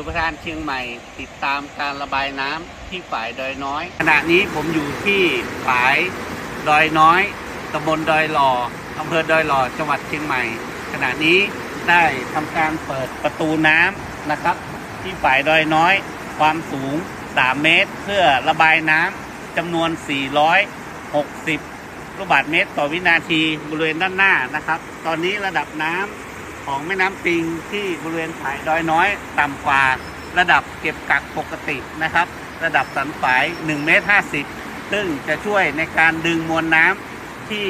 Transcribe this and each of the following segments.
สุประทานเชียงใหม่ ติดตามการระบายน้ำที่ฝ่ายดอยน้อย ขณะนี้ผมอยู่ที่ฝ่ายดอยน้อยตำบลดอยหล่ออำเภอดอยหล่อจังหวัดเชียงใหม่ ขณะนี้ได้ทำการเปิดประตูน้ำนะครับ ที่ฝ่ายดอยน้อย ความสูง 3 เมตร เพื่อระบายน้ำจำนวน 460 ลูกบาศก์เมตรต่อวินาทีบริเวณด้านหน้านะครับ ตอนนี้ระดับน้ำ ของแม่น้ำปิงที่บริเวณฝายดอยน้อยต่ำกว่าระดับเก็บกักปกตินะครับ ระดับสันฝาย1เมตร50 ซึ่งจะช่วยในการดึงมวลน้ำที่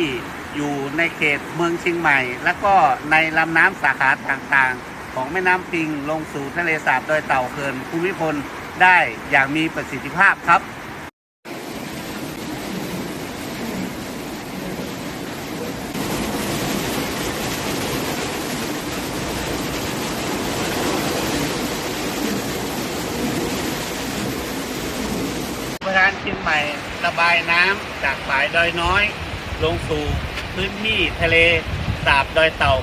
อยู่ในเขตเมืองเชียงใหม่ และก็ในลำน้ำสาขาต่างๆ ของแม่น้ำปิงลงสู่ทะเลสาบดอยเต่าเขื่อนภูมิพลได้อย่างมีประสิทธิภาพครับ ประธาน เชียงใหม่ระบายน้ำจากฝายดอยน้อย ลงสู่พื้นที่ทะเลสาบดอยเต่า